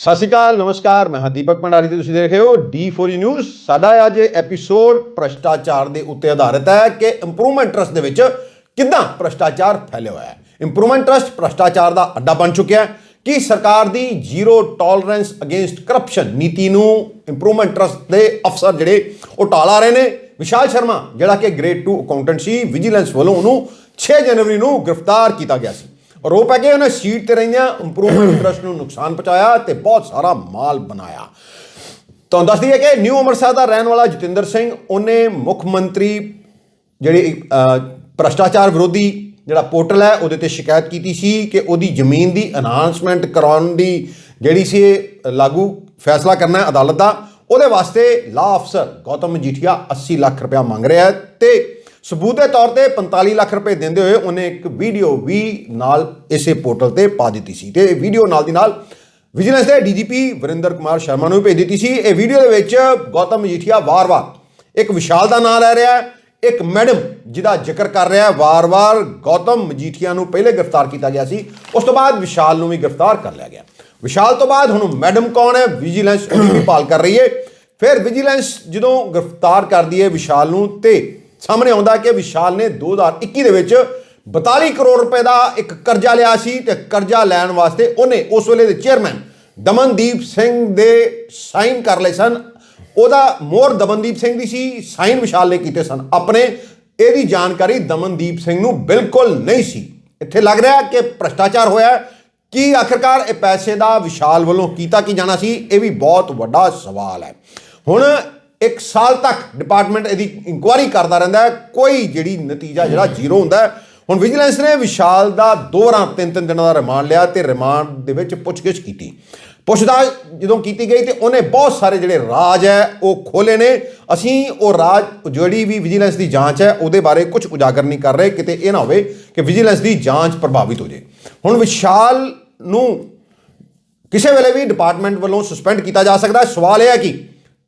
ਸਤਿ ਸ਼੍ਰੀ ਅਕਾਲ, ਨਮਸਕਾਰ, ਮੈਂ ਹਾਂ ਦੀਪਕ ਭੰਡਾਰੀ ਤੇ ਤੁਸੀਂ ਦੇਖ ਰਹੇ ਹੋ D4 ਨਿਊਜ਼ e ਸਾਡਾ ਅੱਜ ਐਪੀਸੋਡ ਭ੍ਰਸ਼ਟਾਚਾਰ ਦੇ ਉੱਤੇ ਆਧਾਰਿਤ ਹੈ ਕਿ ਇੰਪਰੂਵਮੈਂਟ ਟਰਸਟ ਦੇ ਵਿੱਚ ਕਿੱਦਾਂ ਭ੍ਰਸ਼ਟਾਚਾਰ ਫੈਲਿਆ ਹੋਇਆ ਹੈ। ਇੰਪਰੂਵਮੈਂਟ ਟਰਸਟ ਭ੍ਰਸ਼ਟਾਚਾਰ ਦਾ ਅੱਡਾ ਬਣ ਚੁੱਕਿਆ ਹੈ ਕਿ ਸਰਕਾਰ ਦੀ ਜ਼ੀਰੋ ਟੋਲਰੈਂਸ ਅਗੇਂਸਟ ਕਰਪਸ਼ਨ ਨੀਤੀ ਨੂੰ ਇੰਪਰੂਵਮੈਂਟ ਟਰਸਟ ਦੇ ਅਫਸਰ ਜਿਹੜੇ ਉਹ ਟਾਲਾ ਰਹੇ ਨੇ। ਵਿਸ਼ਾਲ ਸ਼ਰਮਾ, ਜਿਹੜਾ ਕਿ ਗ੍ਰੇਡ 2 ਅਕਾਊਂਟੈਂਟ ਸੀ ਵਿਜੀਲੈਂਸ ਵੱਲੋਂ ਉਹਨੂੰ 6 ਜਨਵਰੀ ਨੂੰ ਗ੍ਰਿਫਤਾਰ ਕੀਤਾ ਗਿਆ ਸੀ। ਆਰੋਪ ਪੈ ਕੇ ਉਹਨੇ ਸੀਟ ਤੇ ਰਹਿੰਦਿਆਂ ਇੰਪਰੂਵਮੈਂਟ ਟਰਸਟ ਨੂੰ ਨੁਕਸਾਨ ਪਹੁੰਚਾਇਆ ਤੇ ਬਹੁਤ ਸਾਰਾ ਮਾਲ ਬਣਾਇਆ ਤੁਹਾਨੂੰ ਦੱਸ ਦਈਏ ਕਿ ਨਿਊ ਅੰਮ੍ਰਿਤਸਰ ਦਾ ਰਹਿਣ ਵਾਲਾ ਜਤਿੰਦਰ ਸਿੰਘ ਉਹਨੇ ਮੁੱਖ ਮੰਤਰੀ ਜਿਹੜੀ ਅਹ, ਭ੍ਰਸ਼ਟਾਚਾਰ ਵਿਰੋਧੀ ਜਿਹੜਾ ਪੋਰਟਲ ਹੈ ਉਹਦੇ ਤੇ ਸ਼ਿਕਾਇਤ ਕੀਤੀ ਸੀ ਕਿ ਉਹਦੀ ਜ਼ਮੀਨ ਦੀ ਅਨਾਉਂਸਮੈਂਟ ਕਰਾਉਣ ਦੀ ਜਿਹੜੀ ਸੀ ਲਾਗੂ ਫੈਸਲਾ ਕਰਨਾ ਹੈ ਅਦਾਲਤ ਦਾ ਉਹਦੇ ਵਾਸਤੇ ਲਾ ਅਫਸਰ ਗੌਤਮ ਮਜੀਠੀਆ 80 ਲੱਖ ਰੁਪਇਆ ਮੰਗ ਰਿਹਾ ਹੈ ਤੇ ਸਬੂਤ ਦੇ ਤੌਰ ਤੇ 45 ਲੱਖ ਰੁਪਏ ਦਿੰਦੇ ਹੋਏ ਉਹਨੇ ਇੱਕ ਵੀਡੀਓ ਵੀ ਨਾਲ ਇਸੇ ਪੋਰਟਲ ਤੇ ਪਾ ਦਿੱਤੀ ਸੀ ਤੇ ਇਹ ਵੀਡੀਓ ਨਾਲ ਦੀ ਨਾਲ ਵਿਜੀਲੈਂਸ ਦੇ ਡੀਜੀਪੀ ਵਰਿੰਦਰ ਕੁਮਾਰ ਸ਼ਰਮਾ ਨੂੰ ਵੀ ਭੇਜ ਦਿੱਤੀ ਸੀ। ਇਹ ਵੀਡੀਓ ਦੇ ਵਿੱਚ ਗੌਤਮ ਮਜੀਠੀਆ ਵਾਰ-ਵਾਰ ਇੱਕ ਵਿਸ਼ਾਲ ਦਾ ਨਾਮ ਲੈ ਰਿਹਾ ਹੈ, ਇੱਕ ਮੈਡਮ ਜਿਹਦਾ ਜ਼ਿਕਰ ਕਰ ਰਿਹਾ ਹੈ, ਵਾਰ-ਵਾਰ ਗੌਤਮ ਮਜੀਠੀਆ ਨੂੰ ਪਹਿਲੇ ਗ੍ਰਿਫਤਾਰ ਕੀਤਾ ਗਿਆ ਸੀ, ਉਸ ਤੋਂ ਬਾਅਦ ਵਿਸ਼ਾਲ ਨੂੰ ਵੀ ਗ੍ਰਿਫਤਾਰ ਕਰ ਲਿਆ ਗਿਆ। ਵਿਸ਼ਾਲ ਤੋਂ ਬਾਅਦ ਹੁਣ ਮੈਡਮ ਕੌਣ ਹੈ? ਵਿਜੀਲੈਂਸ ਉਹਦੀ ਭਾਲ ਕਰ ਰਹੀ ਹੈ। ਫਿਰ ਵਿਜੀਲੈਂਸ ਜਦੋਂ ਗ੍ਰਿਫਤਾਰ ਕਰਦੀ ਹੈ ਵਿਸ਼ਾਲ ਨੂੰ ਤੇ ਸਾਹਮਣੇ ਆਉਂਦਾ ਕਿ ਵਿਸ਼ਾਲ ਨੇ 2021 ਦੇ ਵਿੱਚ 42 ਕਰੋੜ ਰੁਪਏ ਦਾ ਇੱਕ ਕਰਜ਼ਾ ਲਿਆ ਸੀ ਤੇ ਕਰਜ਼ਾ ਲੈਣ ਵਾਸਤੇ ਉਹਨੇ ਉਸ ਵੇਲੇ ਦੇ ਚੇਅਰਮੈਨ ਦਮਨਦੀਪ ਸਿੰਘ ਦੇ ਸਾਈਨ ਕਰ ਲਏ ਸਨ। ਉਹਦਾ ਮੋਹਰ ਦਮਨਦੀਪ ਸਿੰਘ ਦੀ ਸੀ, ਸਾਈਨ ਵਿਸ਼ਾਲ ਨੇ ਕੀਤੇ ਸਨ। ਆਪਣੇ ਇਹਦੀ ਜਾਣਕਾਰੀ ਦਮਨਦੀਪ ਸਿੰਘ ਨੂੰ ਬਿਲਕੁਲ ਨਹੀਂ ਸੀ। ਇੱਥੇ ਲੱਗ ਰਿਹਾ ਕਿ ਭ੍ਰਸ਼ਟਾਚਾਰ ਹੋਇਆ ਕੀ ਆਖਰਕਾਰ ਇਹ ਪੈਸੇ ਦਾ ਵਿਸ਼ਾਲ ਵੱਲੋਂ ਕੀਤਾ ਕੀ ਜਾਣਾ ਸੀ, ਇਹ ਵੀ ਬਹੁਤ ਵੱਡਾ ਸਵਾਲ ਹੈ। ਹੁਣ ਇੱਕ ਸਾਲ ਤੱਕ ਡਿਪਾਰਟਮੈਂਟ ਇਹਦੀ ਇਨਕੁਆਇਰੀ ਕਰਦਾ ਰਹਿੰਦਾ ਹੈ। ਕੋਈ ਜਿਹੜੀ ਨਤੀਜਾ ਜਿਹੜਾ ਜ਼ੀਰੋ ਹੁੰਦਾ ਹੈ। ਹੁਣ ਵਿਜੀਲੈਂਸ ਨੇ ਵਿਸ਼ਾਲ ਦਾ ਦੋ ਰਾਂ ਤਿੰਨ ਤਿੰਨ ਦਿਨਾਂ ਦਾ ਰਿਮਾਂਡ ਲਿਆ ਤੇ ਰਿਮਾਂਡ ਦੇ ਵਿੱਚ ਪੁੱਛਗਿੱਛ ਕੀਤੀ। ਪੁੱਛਦਾ ਜਦੋਂ ਕੀਤੀ ਗਈ ਤੇ ਉਹਨੇ ਬਹੁਤ ਸਾਰੇ ਜਿਹੜੇ ਰਾਜ ਹੈ, ਉਹ ਖੋਲੇ ਨੇ। ਅਸੀਂ ਉਹ ਰਾਜ, ਜਿਹੜੀ ਵੀ ਵਿਜੀਲੈਂਸ ਦੀ ਜਾਂਚ ਹੈ, ਉਹਦੇ ਬਾਰੇ ਕੁਝ ਉਜਾਗਰ ਨਹੀਂ ਕਰ ਰਹੇ। ਕਿਤੇ ਇਹ ਨਾ ਹੋਵੇ ਕਿ ਵਿਜੀਲੈਂਸ ਦੀ ਜਾਂਚ ਪ੍ਰਭਾਵਿਤ ਹੋ ਜੇ ਹੁਣ ਵਿਸ਼ਾਲ ਨੂੰ ਕਿਸੇ ਵੇਲੇ ਵੀ ਡਿਪਾਰਟਮੈਂਟ ਵੱਲੋਂ ਸਸਪੈਂਡ ਕੀਤਾ ਜਾ ਸਕਦਾ ਹੈ। ਸਵਾਲ ਇਹ ਹੈ ਕਿ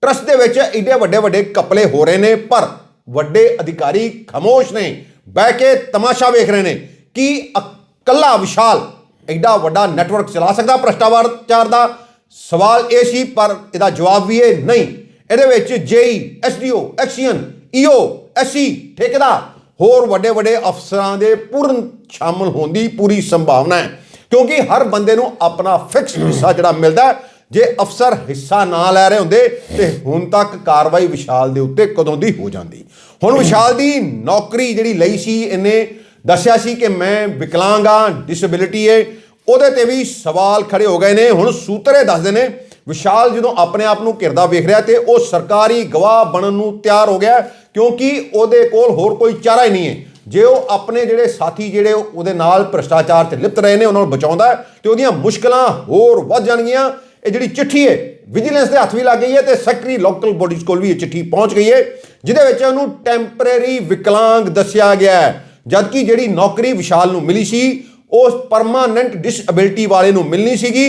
ਟਰਸਟ ਦੇ ਵਿੱਚ ਏਡੇ ਵੱਡੇ ਵੱਡੇ ਕਪਲੇ ਹੋ ਰਹੇ ਨੇ, ਪਰ ਵੱਡੇ ਅਧਿਕਾਰੀ ਖਾਮੋਸ਼ ਨੇ। ਬਹਿ ਕੇ ਤਮਾਸ਼ਾ ਵੇਖ ਰਹੇ ਨੇ ਕਿ ਇਕੱਲਾ ਵਿਸ਼ਾਲ ਐਡਾ ਵੱਡਾ ਨੈਟਵਰਕ ਚਲਾ ਸਕਦਾ ਭ੍ਰਸ਼ਟਾਚਾਰ ਦਾ। ਸਵਾਲ ਇਹ ਸੀ, ਪਰ ਇਹਦਾ ਜਵਾਬ ਵੀ ਇਹ ਨਹੀਂ। ਇਹਦੇ ਵਿੱਚ JE, SDO, XEN, EO, SC ਠੇਕੇਦਾਰ ਹੋਰ ਵੱਡੇ ਵੱਡੇ ਅਫਸਰਾਂ ਦੇ ਪੂਰਨ ਸ਼ਾਮਲ ਹੋਣ ਦੀ ਪੂਰੀ ਸੰਭਾਵਨਾ ਹੈ। ਕਿਉਂਕਿ ਹਰ ਬੰਦੇ ਨੂੰ ਆਪਣਾ ਫਿਕਸ ਹਿੱਸਾ ਜਿਹੜਾ ਮਿਲਦਾ ਹੈ। ਜੇ ਅਫਸਰ ਹਿੱਸਾ ਨਾ ਲੈ ਰਹੇ ਹੁੰਦੇ, ਤੇ ਹੁਣ ਤੱਕ ਕਾਰਵਾਈ ਵਿਸ਼ਾਲ ਦੇ ਉੱਤੇ ਕਦੋਂ ਦੀ ਹੋ ਜਾਂਦੀ? ਹੁਣ ਵਿਸ਼ਾਲ ਦੀ ਨੌਕਰੀ ਜਿਹੜੀ ਲਈ ਸੀ, ਇਹਨੇ ਦੱਸਿਆ ਸੀ ਕਿ ਮੈਂ ਵਿਕਲਾਂਗਾ ਡਿਸੇਬਿਲਿਟੀ ਹੈ। ਉਹਦੇ ਤੇ ਵੀ ਸਵਾਲ ਖੜੇ ਹੋ ਗਏ ਨੇ। ਹੁਣ ਸੂਤਰੇ ਦੱਸਦੇ ਨੇ, ਵਿਸ਼ਾਲ ਜਦੋਂ ਆਪਣੇ ਆਪ ਨੂੰ ਘਿਰਦਾ ਵੇਖ ਰਿਹਾ ਤੇ ਉਹ ਸਰਕਾਰੀ ਗਵਾਹ ਬਣਨ ਨੂੰ ਤਿਆਰ ਹੋ ਗਿਆ, ਕਿਉਂਕਿ ਉਹਦੇ ਕੋਲ ਹੋਰ ਕੋਈ ਚਾਰਾ ਹੀ ਨਹੀਂ ਹੈ। ਜੇ ਉਹ ਆਪਣੇ ਜਿਹੜੇ ਸਾਥੀ ਜਿਹੜੇ ਉਹਦੇ ਨਾਲ ਭ੍ਰਸ਼ਟਾਚਾਰ 'ਚ ਲਿਪਤ ਰਹੇ ਨੇ, ਉਹਨਾਂ ਨੂੰ ਬਚਾਉਂਦਾ ਹੈ, ਤੇ ਉਹਦੀਆਂ ਮੁਸ਼ਕਲਾਂ ਹੋਰ ਵੱਧ ਜਾਣਗੀਆਂ। ਇਹ ਜਿਹੜੀ ਚਿੱਠੀ ਹੈ ਵਿਜੀਲੈਂਸ ਦੇ ਹੱਥ ਵੀ ਲੱਗ ਗਈ ਹੈ ਤੇ ਸੈਕਟਰੀ ਲੋਕਲ ਬੋਡੀਜ਼ ਕੋਲ ਵੀ ਇਹ ਚਿੱਠੀ ਪਹੁੰਚ ਗਈ ਹੈ, ਜਿਹਦੇ ਵਿੱਚ ਉਹਨੂੰ ਟੈਂਪਰੇਰੀ ਵਿਕਲਾਂਗ ਦੱਸਿਆ ਗਿਆ ਹੈ। ਜਦਕਿ ਜਿਹੜੀ ਨੌਕਰੀ ਵਿਸ਼ਾਲ ਨੂੰ ਮਿਲੀ ਸੀ, ਉਸ ਪਰਮਾਨੈਂਟ ਡਿਸਏਬਿਲਟੀ ਵਾਲੇ ਨੂੰ ਮਿਲਣੀ ਸੀਗੀ।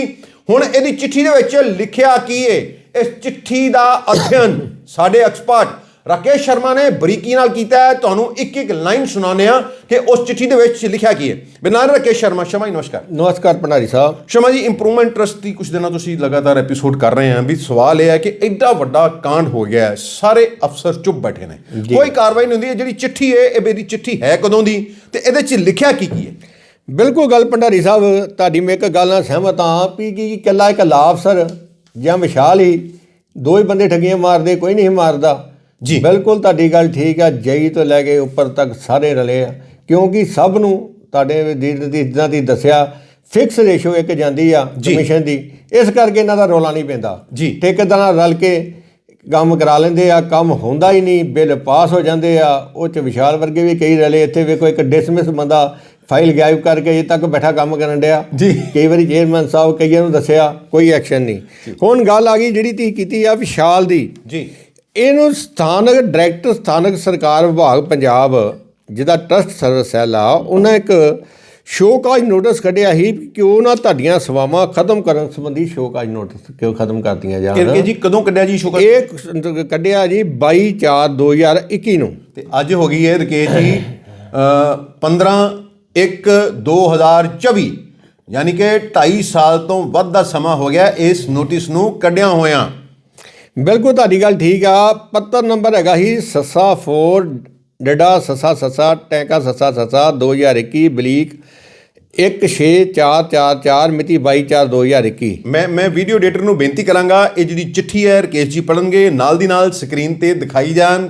ਹੁਣ ਇਹਦੀ ਚਿੱਠੀ ਦੇ ਵਿੱਚ ਲਿਖਿਆ ਕੀ ਹੈ, ਇਸ ਚਿੱਠੀ ਦਾ ਅਧਿਐਨ ਸਾਡੇ ਐਕਸਪਰਟ ਰਾਕੇਸ਼ ਸ਼ਰਮਾ ਨੇ ਬਰੀਕੀ ਨਾਲ ਕੀਤਾ ਹੈ। ਤੁਹਾਨੂੰ ਇੱਕ ਇੱਕ ਲਾਈਨ ਸੁਣਾਉਂਦੇ ਆ ਕਿ ਉਸ ਚਿੱਠੀ ਦੇ ਵਿੱਚ ਲਿਖਿਆ ਕੀ ਹੈ। ਬਿਨਾਂ ਰਾਕੇਸ਼ ਸ਼ਰਮਾ ਸ਼ਮਾ ਜੀ ਨਮਸਕਾਰ। ਨਮਸਕਾਰ ਭੰਡਾਰੀ ਸਾਹਿਬ। ਸ਼ਮਾ ਜੀ ਇੰਪਰੂਵਮੈਂਟ ਟਰਸਟ ਦੀ ਕੁਝ ਦਿਨਾਂ ਤੁਸੀਂ ਲਗਾਤਾਰ ਐਪੀਸੋਡ ਕਰ ਰਹੇ ਆਂ ਵੀ ਸਵਾਲ ਇਹ ਹੈ ਕਿ ਐਡਾ ਵੱਡਾ ਕਾਂਡ ਹੋ ਗਿਆ ਹੈ। ਸਾਰੇ ਅਫਸਰ ਚੁੱਪ ਬੈਠੇ ਨੇ। ਕੋਈ ਕਾਰਵਾਈ ਨਹੀਂ ਹੁੰਦੀ। ਜਿਹੜੀ ਚਿੱਠੀ ਹੈ ਇਹ ਮੇਰੀ ਚਿੱਠੀ ਹੈ ਕਦੋਂ ਦੀ ਤੇ ਇਹਦੇ 'ਚ ਲਿਖਿਆ ਕੀ ਕੀ ਹੈ? ਬਿਲਕੁਲ ਗੱਲ ਭੰਡਾਰੀ ਸਾਹਿਬ ਤੁਹਾਡੀ ਮੈਂ ਇੱਕ ਗੱਲ ਨਾਲ ਸਹਿਮਤ ਹਾਂ ਵੀ ਕੀ ਇਕੱਲਾ ਇੱਕ ਲਾ ਅਫਸਰ ਜਾਂ ਵਿਸ਼ਾਲ ਹੀ ਦੋ ਹੀ ਬੰਦੇ ਠੱਗੀਆਂ ਮਾਰਦੇ ਕੋਈ ਨਹੀਂ ਮਾਰਦਾ। ਜੀ। ਬਿਲਕੁਲ ਤੁਹਾਡੀ ਗੱਲ ਠੀਕ ਆ ਜਈ ਤੋਂ ਲੈ ਕੇ ਉੱਪਰ ਤੱਕ ਸਾਰੇ ਰਲੇ ਆ। ਕਿਉਂਕਿ ਸਭ ਨੂੰ ਤੁਹਾਡੇ ਜਿੱਦਾਂ ਦੀ ਦੱਸਿਆ ਫਿਕਸ ਰੇਸ਼ੋ ਇੱਕ ਜਾਂਦੀ ਆ। ਕਮਿਸ਼ਨ ਦੀ। ਇਸ ਕਰਕੇ ਇਹਨਾਂ ਦਾ ਰੋਲਾ ਨਹੀਂ ਪੈਂਦਾ। ਜੀ। ਠੇਕੇਦਾਰਾਂ ਨਾਲ ਰਲ ਕੇ ਕੰਮ ਕਰਾ ਲੈਂਦੇ ਆ ਕੰਮ ਹੁੰਦਾ ਹੀ ਨਹੀਂ ਬਿੱਲ ਪਾਸ ਹੋ ਜਾਂਦੇ ਆ। ਉਹ ਚ ਵਿਸ਼ਾਲ ਵਰਗੇ ਵੀ ਕਈ ਰਲੇ ਇੱਥੇ ਵੇਖੋ ਇੱਕ ਡਿਸਮਿਸ ਬੰਦਾ ਫਾਈਲ ਗਾਇਬ ਕਰਕੇ ਅਜੇ ਤੱਕ ਬੈਠਾ ਕੰਮ ਕਰਨ ਡਿਆ। ਜੀ। ਕਈ ਵਾਰੀ ਚੇਅਰਮੈਨ ਸਾਹਿਬ ਕਈਆਂ ਨੂੰ ਦੱਸਿਆ ਕੋਈ ਐਕਸ਼ਨ ਨਹੀਂ। ਹੁਣ ਗੱਲ ਆ ਗਈ ਜਿਹੜੀ ਤੀ ਕੀਤੀ ਆ ਵਿਸ਼ਾਲ ਦੀ। ਜੀ। ਇਹਨੂੰ ਸਥਾਨਕ ਡਾਇਰੈਕਟਰ ਸਥਾਨਕ ਸਰਕਾਰ ਵਿਭਾਗ ਪੰਜਾਬ ਜਿਹਦਾ ਟਰਸਟ ਸਰਵਿਸ ਸੈੱਲ ਆ ਉਹਨਾਂ ਇੱਕ ਸ਼ੋਕਾਜ ਨੋਟਿਸ ਕੱਢਿਆ ਸੀ ਕਿ ਉਹਨਾਂ ਤੁਹਾਡੀਆਂ ਸੇਵਾਵਾਂ ਖਤਮ ਕਰਨ ਸੰਬੰਧੀ ਸ਼ੋਕਾਜ ਨੋਟਿਸ ਕਿਉਂ ਖਤਮ ਕਰਤੀਆਂ ਜਾਣ। ਕਿਰਕੇ ਜੀ ਕਦੋਂ ਕੱਢਿਆ ਜੀ ਸ਼ੁਕਰ ਇਹ ਕੱਢਿਆ ਜੀ 22 4 2021 ਨੂੰ। ਤੇ ਅੱਜ ਹੋ ਗਈ ਹੈ ਰਕੇਸ਼ ਜੀ ਅ, 15 1 2024 ਯਾਨੀ ਕਿ 2.5 ਸਾਲ ਤੋਂ ਵੱਧ ਦਾ ਸਮਾਂ ਹੋ ਗਿਆ ਇਸ ਨੋਟਿਸ ਨੂੰ ਕੱਢਿਆ ਹੋਇਆਂ। ਬਿਲਕੁਲ, ਤੁਹਾਡੀ ਗੱਲ ਠੀਕ ਆ। ਪੱਤਰ ਨੰਬਰ ਹੈਗਾ ਹੀ ਸੱਸਾ 4 ਡਡਾ ਸੱਸਾ ਸੱਸਾ ਟੈਂਕਾ ਸੱਸਾ ਸੱਸਾ 2021 ਬਲੀਕ 16444 ਮਿਤੀ 22/4/2021 ਮੈਂ ਮੈਂ ਵੀਡੀਓ ਐਡੀਟਰ ਨੂੰ ਬੇਨਤੀ ਕਰਾਂਗਾ, ਇਹ ਜਿਹੜੀ ਚਿੱਠੀ ਹੈ, ਰਕੇਸ਼ ਜੀ ਪੜਨਗੇ ਨਾਲ ਦੀ ਨਾਲ ਸਕਰੀਨ ਤੇ ਦਿਖਾਈ ਜਾਣ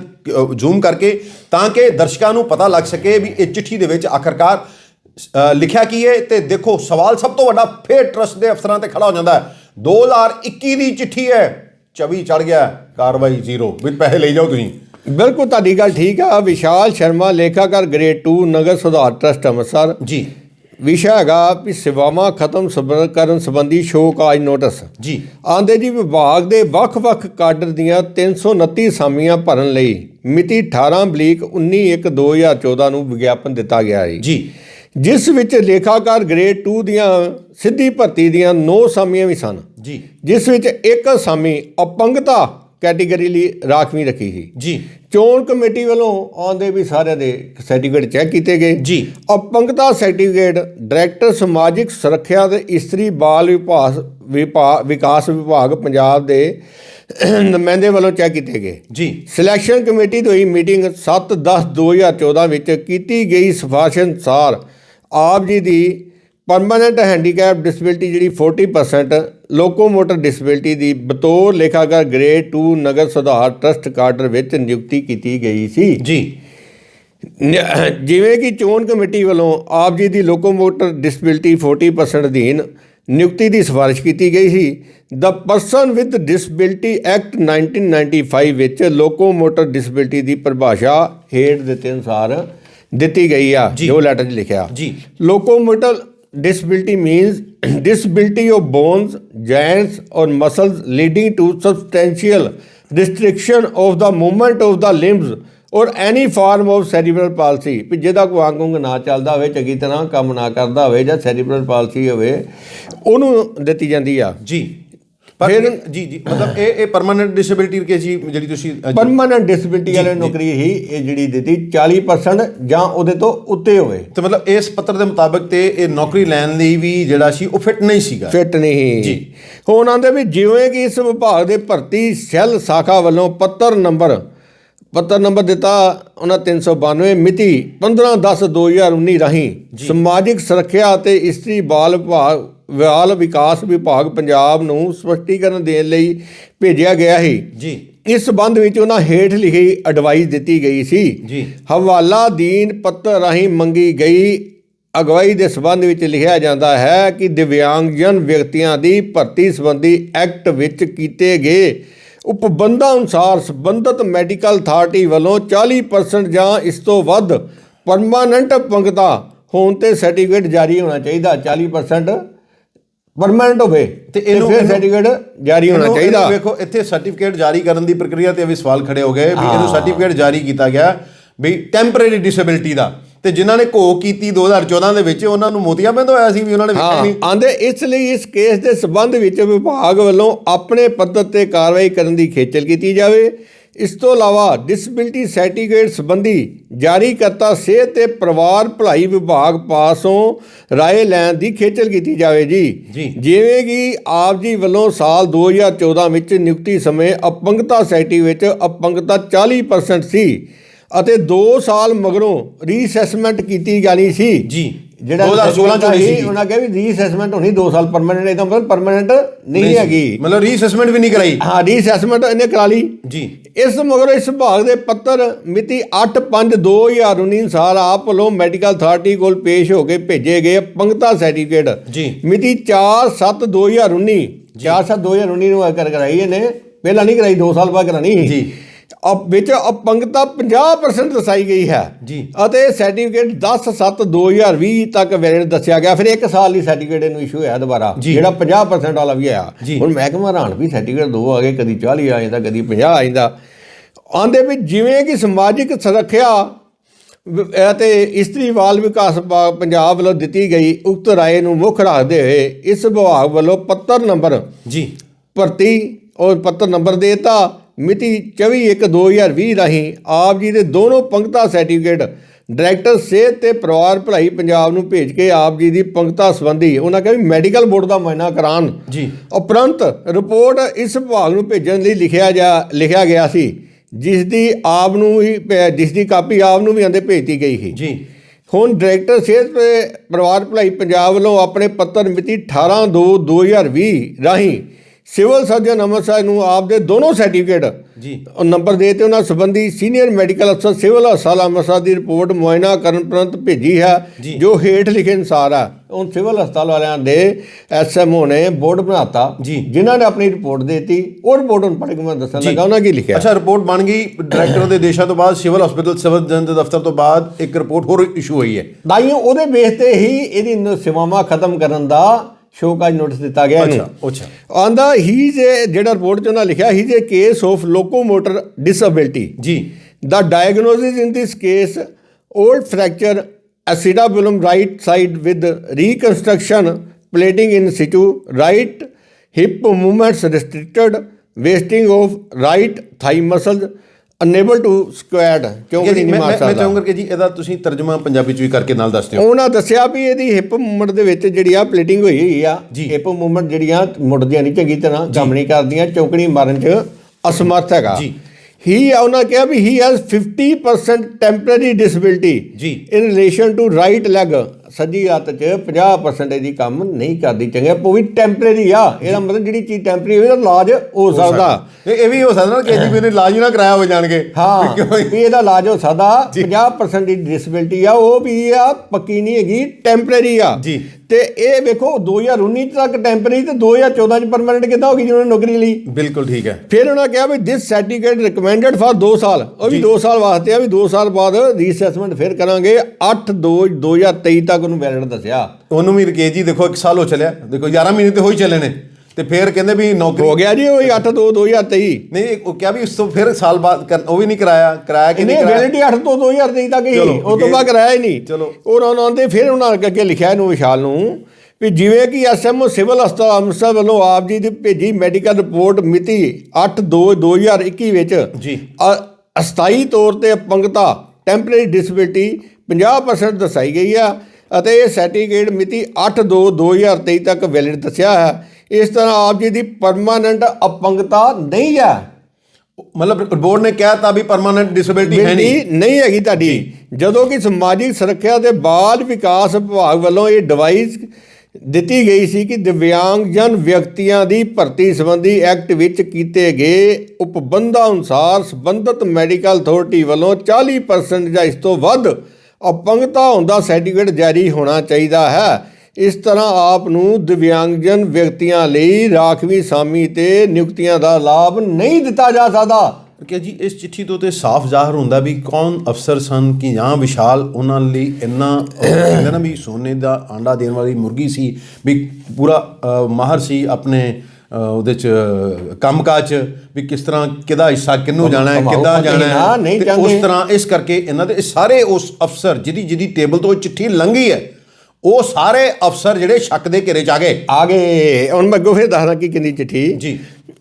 ਜ਼ੂਮ ਕਰਕੇ, ਤਾਂ ਕਿ ਦਰਸ਼ਕਾਂ ਨੂੰ ਪਤਾ ਲੱਗ ਸਕੇ ਵੀ ਇਹ ਚਿੱਠੀ ਦੇ ਵਿੱਚ ਆਖਰਕਾਰ ਲਿਖਿਆ ਕੀ ਹੈ, ਤੇ ਦੇਖੋ ਸਵਾਲ ਸਭ ਤੋਂ ਵੱਡਾ ਫੇਰ ਟਰਸਟ ਦੇ ਅਫਸਰਾਂ ਤੇ ਖੜਾ ਹੋ ਜਾਂਦਾ ਹੈ। 2021 ਦੀ ਚਿੱਠੀ ਹੈ। 24 ਚੜ ਗਿਆ ਕਾਰਵਾਈ ਜ਼ੀਰੋ। ਵੀ ਪੈਸੇ ਲਈ ਜਾਓ ਤੁਸੀਂ। ਬਿਲਕੁਲ ਤੁਹਾਡੀ ਗੱਲ ਠੀਕ ਆ। ਵਿਸ਼ਾਲ ਸ਼ਰਮਾ ਲੇਖਾਕਾਰ ਗ੍ਰੇਡ 2 ਨਗਰ ਸੁਧਾਰ ਟਰਸਟ ਅੰਮ੍ਰਿਤਸਰ। ਜੀ। ਵਿਸ਼ਾ ਹੈਗਾ ਵੀ ਸੇਵਾਵਾਂ ਖਤਮ ਕਰਨ ਸੰਬੰਧੀ ਸ਼ੋਕਾਜ ਨੋਟਿਸ। ਜੀ। ਆਂਦੇ ਜੀ ਵਿਭਾਗ ਦੇ ਵੱਖ-ਵੱਖ ਕਾਡਰ ਦੀਆਂ 329 ਸਾਮੀਆਂ ਭਰਨ ਲਈ ਮਿਤੀ 18 ਬਲੀਕ 19/1/2014 ਨੂੰ ਵਿਗਿਆਪਨ ਦਿੱਤਾ ਗਿਆ ਹੈ ਜੀ। ਜਿਸ ਵਿੱਚ ਲੇਖਾਕਾਰ ਗ੍ਰੇਡ 2 ਦੀਆਂ ਸਿੱਧੀ ਭਰਤੀ ਦੀਆਂ 9 ਸਾਮੀਆਂ ਵੀ ਸਨ। ਜੀ। ਜਿਸ ਵਿੱਚ ਇੱਕ ਸਾਮੀ ਅਪੰਗਤਾ ਕੈਟਾਗਰੀ ਲਈ ਰਾਖਵੀਂ ਰੱਖੀ ਸੀ। ਜੀ। ਚੋਣ ਕਮੇਟੀ ਵੱਲੋਂ ਆਉਂਦੇ ਵੀ ਸਾਰਿਆਂ ਦੇ ਸਰਟੀਫਿਕੇਟ ਚੈੱਕ ਕੀਤੇ ਗਏ। ਜੀ। ਅਪੰਗਤਾ ਸਰਟੀਫਿਕੇਟ ਡਾਇਰੈਕਟਰ ਸਮਾਜਿਕ ਸੁਰੱਖਿਆ ਤੇ ਇਸਤਰੀ ਬਾਲ ਵਿਭਾਸ ਵਿਭਾ- ਵਿਕਾਸ ਵਿਭਾਗ ਪੰਜਾਬ ਦੇ ਨੁਮਾਇੰਦੇ ਵੱਲੋਂ ਚੈੱਕ ਕੀਤੇ ਗਏ। ਜੀ। ਸਿਲੈਕਸ਼ਨ ਕਮੇਟੀ ਦੀ ਹੋਈ ਮੀਟਿੰਗ 7/10/2014 ਵਿੱਚ ਕੀਤੀ ਗਈ ਸਿਫਾਰਿਸ਼ ਅਨੁਸਾਰ ਆਪ ਜੀ ਦੀ ਪਰਮਾਨੈਂਟ ਹੈਂਡੀਕੈਪ ਡਿਸੇਬਿਲਟੀ ਜਿਹੜੀ 40% ਲੋਕੋਮੋਟਰ ਡਿਸੇਬਿਲਟੀ ਦੀ ਬਤੌਰ ਲੇਖਾਕਾਰ ਗ੍ਰੇਡ 2 ਨਗਰ ਸੁਧਾਰ ਟਰਸਟ ਕਾਡਰ ਵਿੱਚ ਨਿਯੁਕਤੀ ਕੀਤੀ ਗਈ ਸੀ। ਜੀ। ਜਿਵੇਂ ਕਿ ਚੋਣ ਕਮੇਟੀ ਵੱਲੋਂ ਆਪ ਜੀ ਦੀ ਲੋਕੋਮੋਟਰ ਡਿਸੇਬਿਲਟੀ 40% ਅਧੀਨ ਨਿਯੁਕਤੀ ਦੀ ਸਿਫਾਰਿਸ਼ ਕੀਤੀ ਗਈ ਸੀ। The person with disability act 1995 ਵਿੱਚ ਲੋਕੋਮੋਟਰ ਡਿਸੇਬਿਲਟੀ ਦੀ ਪਰਿਭਾਸ਼ਾ ਹੇਠ ਦਿੱਤੇ ਅਨੁਸਾਰ ਦਿੱਤੀ ਗਈ ਆ ਜੀ। ਜੋ ਲੈਟਰ 'ਚ ਲਿਖਿਆ ਜੀ locomotor disability means disability of bones joints or muscles leading to substantial restriction of the movement of the limbs or any form of cerebral palsy ਵੀ ਜਿਹਦਾ ਕੋਈ ਅੰਗ ਉਂਗ ਨਾ ਚੱਲਦਾ ਹੋਵੇ ਚੰਗੀ ਤਰ੍ਹਾਂ ਕੰਮ ਨਾ ਕਰਦਾ ਹੋਵੇ ਜਾਂ cerebral palsy ਹੋਵੇ ਉਹਨੂੰ ਦਿੱਤੀ ਜਾਂਦੀ ਆ ਜੀ ਫਿਰ- ਜੀ ਜੀ ਮਤਲਬ ਇਹ ਇਹ ਪਰਮਨੈਂਟ ਡਿਸੇਬਿਲਟੀ ਕੇ ਜੀ ਜਿਹੜੀ ਤੁਸੀਂ ਪਰਮਨੈਂਟ ਡਿਸੇਬਿਲਟੀ ਵਾਲੀ ਨੌਕਰੀ ਹੀ ਇਹ ਜਿਹੜੀ ਦਿੱਤੀ 40% ਜਾਂ ਉਹਦੇ ਤੋਂ ਉੱਤੇ ਹੋਵੇ। ਤੇ ਮਤਲਬ ਇਸ ਪੱਤਰ ਦੇ ਮੁਤਾਬਕ ਤੇ ਇਹ ਨੌਕਰੀ ਲੈਣ ਲਈ ਵੀ ਜਿਹੜਾ ਸੀ ਉਹ ਫਿੱਟ ਨਹੀਂ ਸੀਗਾ। ਫਿੱਟ ਨਹੀਂ ਜੀ। ਹੁਣ ਆਂਦੇ ਵੀ ਜਿਵੇਂ ਕਿ ਇਸ ਵਿਭਾਗ ਦੇ ਭਰਤੀ ਸੈੱਲ ਸ਼ਾਖਾ ਵੱਲੋਂ ਪੱਤਰ ਨੰਬਰ ਪੱਤਰ ਨੰਬਰ ਦਿੱਤਾ ਉਹਨਾਂ 392 ਮਿਤੀ 15/10/2019 ਰਾਹੀਂ ਸਮਾਜਿਕ ਸੁਰੱਖਿਆ ਅਤੇ ਇਸਤਰੀ ਬਾਲ ਵਿਭਾਗ ਬਾਲ ਵਿਕਾਸ ਵਿਭਾਗ ਪੰਜਾਬ ਨੂੰ ਸਪਸ਼ਟੀਕਰਨ ਦੇਣ ਲਈ ਭੇਜਿਆ ਗਿਆ ਸੀ। ਜੀ। ਇਸ ਸੰਬੰਧ ਵਿੱਚ ਉਹਨਾਂ ਹੇਠ ਲਿਖੀ ਐਡਵਾਈਸ ਦਿੱਤੀ ਗਈ ਸੀ। ਜੀ। ਹਵਾਲਾ ਦੀਨ ਪੱਤਰ ਰਾਹੀਂ ਮੰਗੀ ਗਈ। ਅਗਵਾਈ ਦੇ ਸੰਬੰਧ ਵਿੱਚ ਲਿਖਿਆ ਜਾਂਦਾ ਹੈ ਕਿ ਦਿਵਿਆਂਗਜਨ ਵਿਅਕਤੀਆਂ ਦੀ ਭਰਤੀ ਸੰਬੰਧੀ ਐਕਟ ਵਿੱਚ ਕੀਤੇ ਗਏ ਉਪਬੰਧਾਂ ਅਨੁਸਾਰ ਸੰਬੰਧਿਤ ਮੈਡੀਕਲ ਅਥਾਰਟੀ ਵੱਲੋਂ 40% ਜਾਂ ਇਸ ਤੋਂ ਵੱਧ ਪਰਮਾਨੈਂਟ ਪੰਗਤਾ ਹੋਣ ਤੇ ਸਰਟੀਫਿਕੇਟ ਜਾਰੀ ਹੋਣਾ ਚਾਹੀਦਾ। 40% ਪਰਮਾਨੈਂਟ ਹੋਵੇ ਤੇ ਇਹਨੂੰ- ਫਿਰ ਸਰਟੀਫਿਕੇਟ ਜਾਰੀ ਹੋਣਾ ਚਾਹੀਦਾ। ਵੇਖੋ ਇੱਥੇ ਸਰਟੀਫਿਕੇਟ ਜਾਰੀ ਕਰਨ ਦੀ ਪ੍ਰਕਿਰਿਆ ਤੇ ਵੀ ਸਵਾਲ ਖੜੇ ਹੋ ਗਏ ਵੀ ਇਹਨੂੰ ਸਰਟੀਫਿਕੇਟ ਜਾਰੀ ਕੀਤਾ ਗਿਆ ਵੀ ਟੈਂਪਰੇਰੀ ਡਿਸੇਬਿਲਟੀ ਦਾ। ਤੇ ਜਿਨ੍ਹਾਂ ਨੇ ਘੋਖ ਕੀਤੀ 2014 ਦੇ ਵਿੱਚ ਉਹਨਾਂ ਨੂੰ ਮੋਤੀਆਬੰਦ ਹੋਇਆ ਸੀ ਵੀ ਉਹਨਾਂ ਨੇ ਵੇਖਿਆ ਨਹੀਂ ਆਂਦੇ ਇਸ ਲਈ ਇਸ ਕੇਸ ਦੇ ਸਬੰਧ ਵਿੱਚ ਵਿਭਾਗ ਵੱਲੋਂ ਆਪਣੇ ਪੱਧਰ ਤੇ ਕਾਰਵਾਈ ਕਰਨ ਦੀ ਖੇਚਲ ਕੀਤੀ ਜਾਵੇ। ਇਸ ਤੋਂ ਇਲਾਵਾ ਡਿਸੇਬਿਲਟੀ ਸਰਟੀਫਿਕੇਟ ਸੰਬੰਧੀ ਜਾਰੀ ਕਰਤਾ ਸਿਹਤ ਤੇ ਪਰਿਵਾਰ ਭਲਾਈ ਵਿਭਾਗ ਪਾਸੋਂ ਰਾਏ ਲੈਣ ਦੀ ਖੇਚਲ ਕੀਤੀ ਜਾਵੇ ਜੀ। ਜਿਵੇਂ ਕਿ ਆਪ ਜੀ ਵੱਲੋਂ ਸਾਲ 2014 ਵਿੱਚ ਨਿਯੁਕਤੀ ਸਮੇਂ ਅਪੰਗਤਾ ਸਰਟੀਫਿਕੇਟ ਵਿੱਚ ਅਪੰਗਤਾ 40% ਸੀ ਅਤੇ 2 ਸਾਲ ਮਗਰੋਂ ਰੀਅਸੈਸਮੈਂਟ ਕੀਤੀ ਜਾਣੀ ਸੀ। ਜੀ। ਜਿਹੜਾ 2016 ਚ ਹੋਈ ਸੀ ਉਹਨਾਂ ਕਿਹਾ ਵੀ ਰੀਅਸੈਸਮੈਂਟ ਹੋਣੀ 2 ਸਾਲ ਪਰਮਨੈਂਟ ਇਹਦਾ ਮਤਲਬ ਪਰਮਨੈਂਟ ਨਹੀਂ ਹੈਗੀ। ਮਤਲਬ ਰੀਅਸੈਸਮੈਂਟ ਵੀ ਨਹੀਂ ਕਰਾਈ। ਹਾਂ ਰੀਅਸੈਸਮੈਂਟ ਇਹਨੇ ਕਰਾ ਲਈ। ਜੀ। ਇਸ ਮਗਰੋਂ ਇਸ ਵਿਭਾਗ ਦੇ ਪੱਤਰ ਮਿਤੀ 8/5/2019 ਅਨੁਸਾਰ ਆਪ ਵੱਲੋਂ ਮੈਡੀਕਲ ਅਥਾਰਟੀ ਕੋਲ ਪੇਸ਼ ਹੋ ਕੇ ਭੇਜੇ ਗਏ ਪੰਗਤਾ ਸਰਟੀਫਿਕੇਟ ਜੀ। ਮਿਤੀ 4/7/2019 4/7/2019 ਨੂੰ ਕਰ ਕਰਾਈ ਇਹਨੇ ਪਹਿਲਾਂ ਨਹੀਂ ਕਰਾਈ 2 ਸਾਲ ਬਾਅਦ ਕਰਾਣੀ। ਜੀ। ਵਿੱਚ ਅਪੰਗਤਾ 50% ਦਰਸਾਈ ਗਈ ਹੈ। ਜੀ। ਅਤੇ ਸਰਟੀਫਿਕੇਟ 10/7/2020 ਤੱਕ ਵੈਲਿਡ ਦੱਸਿਆ ਗਿਆ। ਫਿਰ ਇੱਕ ਸਾਲ ਲਈ ਸਰਟੀਫਿਕੇਟ ਇਹਨੂੰ ਇਸ਼ੂ ਹੋਇਆ ਦੁਬਾਰਾ। ਜਿਹੜਾ 50% ਵਾਲਾ ਵੀ ਆਇਆ। ਹੁਣ ਮਹਿਕਮਾ ਹੈਰਾਨ ਵੀ ਸਰਟੀਫਿਕੇਟ ਦੋ ਆ ਗਏ ਕਦੀ 40 ਆ ਜਾਂਦਾ ਕਦੀ 50 ਆ ਜਾਂਦਾ। ਆਂਦੇ ਵੀ ਜਿਵੇਂ ਕਿ ਸਮਾਜਿਕ ਸੁਰੱਖਿਆ ਅਤੇ ਇਸਤਰੀ ਬਾਲ ਵਿਕਾਸ ਪੰਜਾਬ ਵੱਲੋਂ ਦਿੱਤੀ ਗਈ ਉਕਤ ਰਾਏ ਨੂੰ ਮੁੱਖ ਰੱਖਦੇ ਹੋਏ ਇਸ ਵਿਭਾਗ ਵੱਲੋਂ ਪੱਤਰ ਨੰਬਰ ਜੀ। ਭਰਤੀ ਔਰ ਪੱਤਰ ਨੰਬਰ ਦੇਤਾ। ਮਿਤੀ 24/1/2020 ਰਾਹੀਂ ਆਪ ਜੀ ਦੇ ਦੋਨੋਂ ਪੰਗਤਾ ਸਰਟੀਫਿਕੇਟ ਡਾਇਰੈਕਟਰ ਸਿਹਤ ਤੇ ਪਰਿਵਾਰ ਭਲਾਈ ਪੰਜਾਬ ਨੂੰ ਭੇਜ ਕੇ ਆਪ ਜੀ ਦੀ ਪੰਕਤਾ ਸੰਬੰਧੀ ਉਹਨਾਂ ਕਿਹਾ ਵੀ ਮੈਡੀਕਲ ਬੋਰਡ ਦਾ ਮੁਆਇਨਾ ਕਰਾਉਣ। ਜੀ। ਉਪਰੰਤ ਰਿਪੋਰਟ ਇਸ ਵਿਭਾਗ ਨੂੰ ਭੇਜਣ ਲਈ ਲਿਖਿਆ ਜਾ ਲਿਖਿਆ ਗਿਆ ਸੀ ਜਿਸ ਦੀ ਆਪ ਨੂੰ ਹੀ ਜਿਸ ਦੀ ਕਾਪੀ ਆਪ ਨੂੰ ਵੀ ਆਂਦੇ ਭੇਜਤੀ ਗਈ ਸੀ। ਜੀ। ਹੁਣ ਡਾਇਰੈਕਟਰ ਸਿਹਤ ਤੇ ਪਰਿਵਾਰ ਭਲਾਈ ਪੰਜਾਬ ਵੱਲੋਂ ਆਪਣੇ ਪੱਤਰ ਮਿਤੀ 18/2/2020 ਰਾਹੀਂ ਸਿਵਲ ਸਰਜਨ ਅੰਮ੍ਰਿਤਸਰ ਨੂੰ ਆਪ ਦੇ ਦੋਨੋਂ ਸਰਟੀਫਿਕੇਟ ਜੀ ਉਹ ਨੰਬਰ ਦੇ ਤੇ ਉਹਨਾਂ ਸੰਬੰਧੀ ਸੀਨੀਅਰ ਮੈਡੀਕਲ ਅਫਸਰ ਸਿਵਲ ਹਸਪਤਾਲ ਅੰਮ੍ਰਿਤਸਰ ਦੀ ਰਿਪੋਰਟ ਮੁਆਇਨਾ ਕਰਨ ਉਪਰੰਤ ਭੇਜੀ ਹੈ ਜੀ। ਹੇਠ ਲਿਖੇ ਅਨੁਸਾਰ ਆ ਉਹ ਸਿਵਲ ਹਸਪਤਾਲ ਵਾਲਿਆਂ ਦੇ ਐਸਐਮਓ ਨੇ ਬੋਰਡ ਬਣਾਤਾ। ਜਿਨ੍ਹਾਂ ਨੇ ਆਪਣੀ ਰਿਪੋਰਟ ਦੇਤੀ ਉਹ ਰਿਪੋਰਟ ਹੁਣ ਪੜ੍ਹ ਕੇ ਮੈਂ ਦੱਸਣ। ਲੱਗਾ ਉਹਨਾਂ ਕੀ ਲਿਖਿਆ ਅੱਛਾ ਰਿਪੋਰਟ ਬਣ ਗਈ ਡਾਇਰੈਕਟਰ ਦੇ ਦੇਸ਼ਾਂ ਤੋਂ ਬਾਅਦ ਸਿਵਲ ਹਸਪੀਟਲ ਸਿਵਲ ਜਨ ਦੇ ਦਫ਼ਤਰ ਤੋਂ ਬਾਅਦ ਇੱਕ ਰਿਪੋਰਟ ਹੋਰ ਇਸ਼ੂ ਹੋਈ ਹੈ ਦਾਈਓ ਉਹਦੇ ਬੇਸ ਤੇ ਹੀ ਇਹਦੀ ਸੇਵਾਵਾਂ ਖਤਮ ਕਰਨ ਦਾ ਸ਼ੋਕਾਜ ਨੋਟਿਸ ਦਿੱਤਾ ਗਿਆ ਇਹਨੂੰ ਅੱਛਾ ਅੱਛਾ ਆਂਦਾ ਹੀ ਜੇ ਜਿਹੜਾ ਰਿਪੋਰਟ ਚ ਉਹਨਾਂ ਲਿਖਿਆ ਹੀ ਜੇ ਕੇਸ ਆਫ ਲੋਕੋਮੋਟਰ ਡਿਸੇਬਿਲਟੀ ਜੀ The diagnosis in this case, old fracture, acetabulum right side with reconstruction, plating in situ, right hip movements restricted, wasting of right thigh muscles, unable to squat, ਕਿਉਂਕਿ ਨਹੀਂ ਮਾਰ ਮੈਂ- ਮੈਂ ਸਕਦਾ ਚਾਹੂੰਗਾ ਕਿ ਜੀ ਇਹਦਾ ਤੁਸੀਂ ਤਰਜਮਾ ਪੰਜਾਬੀ ਚ ਵੀ ਕਰਕੇ ਨਾਲ ਦੱਸ ਦਿਓ ਉਹਨਾਂ ਦੱਸਿਆ ਵੀ ਇਹਦੀ ਹਿਪ ਮੂਵਮੈਂਟ ਦੇ ਵਿੱਚ ਜਿਹੜੀ ਆ ਪਲੇਟਿੰਗ ਹੋਈ ਹੋਈ ਆ। ਹਿਪ ਮੂਵਮੈਂਟ ਜਿਹੜੀਆਂ ਮੁੜਦੀਆਂ ਨਹੀਂ ਚੰਗੀ ਤਰ੍ਹਾਂ ਕੰਮ ਨਹੀਂ ਕਰਦੀਆਂ ਚੌਕੜੀ ਮਾਰਨ 'ਚ ਅਸਮਰਥ ਹੈਗਾ ਜੀ। ਹੀ ਉਹਨਾਂ ਕਿਹਾ ਵੀ ਹੀ ਹੈਜ਼ 50% ਟੈਂਪਰੇਰੀ ਡਿਸੇਬਿਲਟੀ ਜੀ। In relation to right leg ਸੱਜੀ ਹੱਥ 'ਚ 50% ਇਹਦੀ ਕੰਮ ਨਹੀਂ ਕਰਦੀ। ਚੰਗਾ ਉਹ ਵੀ ਟੈਂਪਰੇਰੀ ਆ। ਇਹਦਾ ਮਤਲਬ ਜਿਹੜੀ ਚੀਜ਼ ਟੈਂਪਰੇਰੀ ਹੋਵੇ ਉਹਦਾ ਇਲਾਜ ਹੋ ਸਕਦਾ। ਇਹ ਵੀ ਹੋ ਸਕਦਾ ਨਾ ਕਿ ਜੀ ਨੇ ਇਲਾਜ ਹੀ ਨਾ ਕਰਾਇਆ ਹੋ ਜਾਣਗੇ। ਹਾਂ ਵੀ ਇਹਦਾ ਇਲਾਜ ਹੋ ਸਕਦਾ। 50% ਦੀ ਡਿਸੇਬਿਲਟੀ ਆ ਉਹ ਵੀ ਆ ਪੱਕੀ ਨਹੀਂ ਹੈਗੀ ਟੈਂਪਰੇਰੀ ਆ। ਜੀ। ਤੇ ਇਹ ਵੇਖੋ 2019 ਤੱਕ ਟੈਂਪਰੇਰੀ ਤੇ 2014 ਚ ਪਰਮਨੈਂਟ ਕਿੱਦਾਂ ਹੋ ਗਈ ਜਿਹਨਾਂ ਨੇ ਨੌਕਰੀ ਲਈ? ਬਿਲਕੁਲ ਠੀਕ ਹੈ। ਫਿਰ ਉਹਨਾਂ ਕਿਹਾ ਵੀ ਦਿਸ ਸਰਟੀਫਿਕੇਟ ਰਿਕਮੈਂਡਡ ਫਾਰ 2 ਸਾਲ। ਉਹ ਵੀ 2 ਸਾਲ ਵਾਸਤੇ ਆ ਵੀ 2 ਸਾਲ ਬਾਅਦ ਰੀਸੈਸਮੈਂਟ ਫਿਰ ਕਰਾਂਗੇ। 8 2 2023 ਤੱਕ ਉਹਨੂੰ ਵੈਲਿਡ ਦੱਸਿਆ। ਉਹਨੂੰ ਵੀ ਰਕੇਜ ਜੀ ਦੇਖੋ 1 ਸਾਲ ਹੋ ਚੱਲਿਆ। ਦੇਖੋ 11 ਮਹੀਨੇ ਤੇ ਹੋ ਚੱਲੇ ਨੇ। ਤੇ ਫਿਰ ਕਹਿੰਦੇ ਵੀ ਨੌਕਰੀ ਹੋ ਗਿਆ ਜੀ ਉਹ 8 2 2023 ਨਹੀਂ ਉਹ ਕਿਹਾ ਵੀ ਉਸ ਤੋਂ ਫਿਰ ਸਾਲ ਬਾਅਦ ਉਹ ਵੀ ਨਹੀਂ ਕਰਾਇਆ ਕਰਾਇਆ ਕਿ ਨਹੀਂ ਕਰਾਇਆ? ਵੈਲਿਡਿਟੀ 8 ਤੋਂ 2023 ਤੱਕ ਹੀ। ਉਹ ਤੋਂ ਬਾਅਦ ਕਰਾਇਆ ਹੀ ਨਹੀਂ। ਚਲੋ। ਉਹਨਾਂ ਉਹਨਾਂ ਦੇ ਫਿਰ ਉਹਨਾਂ ਅੱਗੇ ਅੱਗੇ ਲਿਖਿਆ ਇਹਨੂੰ ਵਿਸ਼ਾਲ ਨੂੰ ਵੀ ਜਿਵੇਂ ਕਿ ਐਸਐਮਓ ਸਿਵਲ ਹਸਪਤਾਲ ਅੰਮ੍ਰਿਤਸਰ ਵੱਲੋਂ ਆਪ ਜੀ ਦੀ ਭੇਜੀ ਮੈਡੀਕਲ ਰਿਪੋਰਟ ਮਿਤੀ 8 2 2021 ਵਿੱਚ। ਜੀ। ਅਸਥਾਈ ਤੌਰ ਤੇ ਅਪੰਗਤਾ ਟੈਂਪਰੇਰੀ ਡਿਸੇਬਿਲਟੀ 50% ਦਰਸਾਈ ਗਈ ਆ ਅਤੇ ਇਹ ਸਰਟੀਫਿਕੇਟ ਮਿਤੀ 8 2 2023 ਤੱਕ ਵੈਲਿਡ ਦੱਸਿਆ ਹੈ। ਇਸ ਤਰ੍ਹਾਂ ਆਪ ਜੀ ਦੀ ਪਰਮਾਨੈਂਟ ਅਪੰਗਤਾ ਨਹੀਂ ਹੈ। ਮਤਲਬ ਬੋਰਡ ਨੇ ਕਹਿਤਾ ਵੀ ਪਰਮਾਨੈਂਟ ਡਿਸੇਬਿਲਟੀ ਹੈ ਨਹੀਂ। ਨਹੀਂ ਹੈਗੀ ਤੁਹਾਡੀ। ਜਦੋਂ ਕਿ ਸਮਾਜਿਕ ਸੁਰੱਖਿਆ ਤੇ ਬਾਲ ਵਿਕਾਸ ਵਿਭਾਗ ਵੱਲੋਂ ਇਹ ਡਿਵਾਈਸ ਦਿੱਤੀ ਗਈ ਸੀ ਕਿ ਦਿਵਿਆਂਗਜਨ ਵਿਅਕਤੀਆਂ ਦੀ ਭਰਤੀ ਸੰਬੰਧੀ ਐਕਟ ਵਿੱਚ ਕੀਤੇ ਗਏ ਉਪਬੰਧਾਂ ਅਨੁਸਾਰ ਸੰਬੰਧਿਤ ਮੈਡੀਕਲ ਅਥਾਰਟੀ ਵੱਲੋਂ 40% ਜਾਂ ਇਸ ਤੋਂ ਵੱਧ ਅਪੰਗਤਾ ਹੁੰਦਾ ਸਰਟੀਫਿਕੇਟ ਜਾਰੀ ਹੋਣਾ ਚਾਹੀਦਾ ਹੈ। ਇਸ ਤਰ੍ਹਾਂ ਆਪ ਨੂੰ ਦਿਵਿਆਂਗਜਨ ਵਿਅਕਤੀਆਂ ਲਈ ਰਾਖਵੀ ਸਾਮੀ ਤੇ ਨਿਯੁਕਤੀਆਂ ਦਾ ਲਾਭ ਨਹੀਂ ਦਿੱਤਾ ਜਾ ਸਕਦਾ ਕਿ ਜੀ ਇਸ ਚਿੱਠੀ ਤੋਂ ਤੇ ਸਾਫ਼ ਜ਼ਾਹਰ ਹੁੰਦਾ ਵੀ ਕੌਣ ਅਫਸਰ ਸਨ ਕਿ ਜਾਂ ਵਿਸ਼ਾਲ ਉਹਨਾਂ ਲਈ ਇੰਨਾ ਕਹਿੰਦੇ ਨਾ ਵੀ ਸੋਨੇ ਦਾ ਆਂਡਾ ਦੇਣ ਵਾਲੀ ਮੁਰਗੀ ਸੀ ਵੀ ਪੂਰਾ ਮਾਹਰ ਸੀ ਆਪਣੇ ਉਹਦੇ ਚ ਕੰਮਕਾਜ 'ਚ ਵੀ ਕਿਸ ਤਰ੍ਹਾਂ ਕਿਹਦਾ ਹਿੱਸਾ ਕਿਹਨੂੰ ਜਾਣਾ ਹੈ ਕਿੱਦਾਂ ਜਾਣਾ ਹੈ। ਉਸ ਤਰ੍ਹਾਂ ਇਸ ਕਰਕੇ ਇਹਨਾਂ ਦੇ ਸਾਰੇ ਉਸ ਅਫਸਰ ਜਿਹਦੀ ਜਿਹਦੀ ਟੇਬਲ ਤੋਂ ਚਿੱਠੀ ਲੰਘੀ ਹੈ ਉਹ ਸਾਰੇ ਅਫਸਰ ਜਿਹੜੇ ਸ਼ੱਕ ਦੇ ਘੇਰੇ ਚ ਆ ਗਏ। ਆ ਗਏ। ਹੁਣ ਮੈਂ ਅੱਗੋਂ ਫਿਰ ਦੱਸਦਾ ਕੀ ਕਹਿੰਦੀ ਚਿੱਠੀ। ਜੀ।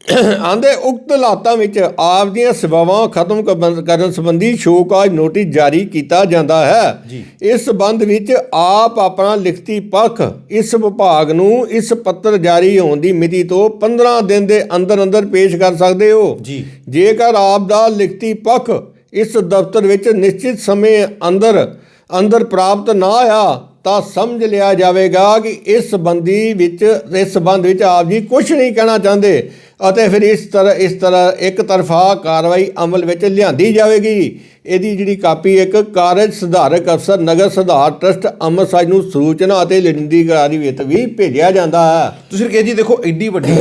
ਆਂਦੇ ਉਕਤ ਹਾਲਾਤਾਂ ਵਿੱਚ ਆਪ ਦੀਆਂ ਸੇਵਾਵਾਂ ਖਤਮ ਕਰਨ- ਸੰਬੰਧੀ ਸ਼ੋਕਾਜ ਨੋਟਿਸ ਜਾਰੀ ਕੀਤਾ ਜਾਂਦਾ ਹੈ। ਇਸ ਸੰਬੰਧ ਵਿੱਚ ਆਪ ਆਪਣਾ ਲਿਖਤੀ ਪੱਖ ਇਸ ਵਿਭਾਗ ਨੂੰ ਇਸ ਪੱਤਰ ਜਾਰੀ ਹੋਣ ਦੀ ਮਿਤੀ ਤੋਂ 15 ਦਿਨ ਦੇ ਅੰਦਰ ਅੰਦਰ ਪੇਸ਼ ਕਰ ਸਕਦੇ ਹੋ। ਜੀ। ਜੇਕਰ ਆਪ ਦਾ ਲਿਖਤੀ ਪੱਖ ਇਸ ਦਫ਼ਤਰ ਵਿੱਚ ਨਿਸ਼ਚਿਤ ਸਮੇਂ ਅੰਦਰ ਅੰਦਰ ਪ੍ਰਾਪਤ ਨਾ ਆਇਆ ਤਾਂ ਸਮਝ ਲਿਆ ਜਾਵੇਗਾ ਕਿ ਇਸ ਸੰਬੰਧੀ ਵਿੱਚ, ਇਸ ਸੰਬੰਧ ਵਿੱਚ ਆਪ ਜੀ ਕੁਝ ਨਹੀਂ ਕਹਿਣਾ ਚਾਹੁੰਦੇ ਅਤੇ ਫਿਰ ਇਸ ਤਰ੍ਹਾਂ ਇਸ ਤਰ੍ਹਾਂ ਇੱਕ ਤਰਫਾ ਕਾਰਵਾਈ ਅਮਲ ਵਿੱਚ ਲਿਆਂਦੀ ਜਾਵੇਗੀ। ਇਹਦੀ ਜਿਹੜੀ ਕਾਪੀ ਇੱਕ ਕਾਰਜ ਸੁਧਾਰਕ ਅਫਸਰ, ਨਗਰ ਸੁਧਾਰ ਟਰਸਟ ਅੰਮ੍ਰਿਤਸਰ ਨੂੰ ਸੂਚਨਾ ਅਤੇ ਲੋੜੀਂਦੀ ਕਾਰਵਾਈ ਵਿੱਚ ਵੀ ਭੇਜਿਆ ਜਾਂਦਾ ਹੈ। ਤੁਸੀਂ ਰਕੇਸ਼ ਜੀ, ਦੇਖੋ ਐਡੀ ਵੱਡੀ